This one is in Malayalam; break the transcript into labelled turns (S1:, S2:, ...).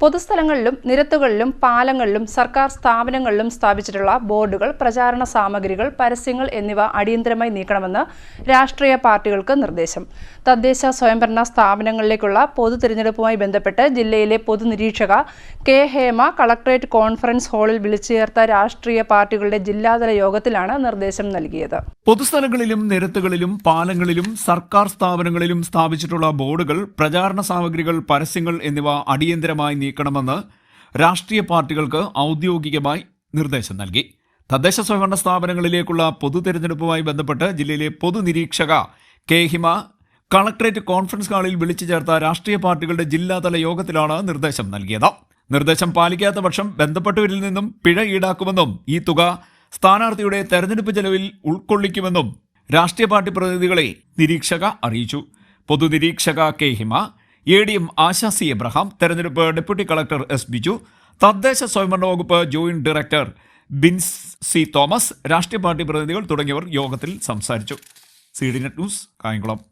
S1: പൊതുസ്ഥലങ്ങളിലും നിരത്തുകളിലും പാലങ്ങളിലും സർക്കാർ സ്ഥാപനങ്ങളിലും സ്ഥാപിച്ചിട്ടുള്ള ബോർഡുകൾ പ്രചാരണ സാമഗ്രികൾ പരസ്യങ്ങൾ എന്നിവ അടിയന്തരമായി നീക്കണമെന്ന് രാഷ്ട്രീയ പാർട്ടികൾക്ക് നിർദ്ദേശം. തദ്ദേശ സ്വയംഭരണ സ്ഥാപനങ്ങളിലേക്കുള്ള പൊതു തിരഞ്ഞെടുപ്പുമായി ബന്ധപ്പെട്ട് ജില്ലയിലെ പൊതുനിരീക്ഷക കെ ഹേമ കളക്ടറേറ്റ് കോൺഫറൻസ് ഹാളിൽ വിളിച്ചു ചേർത്ത രാഷ്ട്രീയ പാർട്ടികളുടെ ജില്ലാതല യോഗത്തിലാണ് നിർദ്ദേശം നൽകിയത്.
S2: പൊതുസ്ഥലങ്ങളിലും നിരത്തുകളിലും പാലങ്ങളിലും സർക്കാർ സ്ഥാപനങ്ങളിലും സ്ഥാപിച്ചിട്ടുള്ള ബോർഡുകൾ പ്രചാരണ സാമഗ്രികൾ പരസ്യങ്ങൾ എന്നിവ അടിയന്തരമായി നീക്കണമെന്ന് രാഷ്ട്രീയ പാർട്ടികൾക്ക് ഔദ്യോഗികമായി നിർദ്ദേശം നൽകി. തദ്ദേശ സ്വയംഭരണ സ്ഥാപനങ്ങളിലേക്കുള്ള പൊതു തെരഞ്ഞെടുപ്പുമായി ബന്ധപ്പെട്ട് ജില്ലയിലെ പൊതുനിരീക്ഷക കെ ഹിമ കളക്ടറേറ്റ് കോൺഫറൻസ് ഹാളിൽ വിളിച്ചു ചേർത്ത രാഷ്ട്രീയ പാർട്ടികളുടെ ജില്ലാതല യോഗത്തിലാണ് നിർദ്ദേശം നൽകിയത്. നിർദ്ദേശം പാലിക്കാത്ത പക്ഷം ബന്ധപ്പെട്ടവരിൽ നിന്നും പിഴ ഈടാക്കുമെന്നും ഈ തുക സ്ഥാനാർത്ഥിയുടെ തെരഞ്ഞെടുപ്പ് ചെലവിൽ ഉൾക്കൊള്ളിക്കുമെന്നും രാഷ്ട്രീയ പാർട്ടി പ്രതിനിധികളെ നിരീക്ഷക അറിയിച്ചു. പൊതുനിരീക്ഷക K Hima A D M Asha C Abraham തെരഞ്ഞെടുപ്പ് ഡെപ്യൂട്ടി കളക്ടർ എസ് ബിജു തദ്ദേശ സ്വയംഭരണ വകുപ്പ് joint director Bins C Thomas രാഷ്ട്രീയ പാർട്ടി പ്രതിനിധികൾ തുടങ്ങിയവർ യോഗത്തിൽ സംസാരിച്ചു. C D net news Kayamkulam.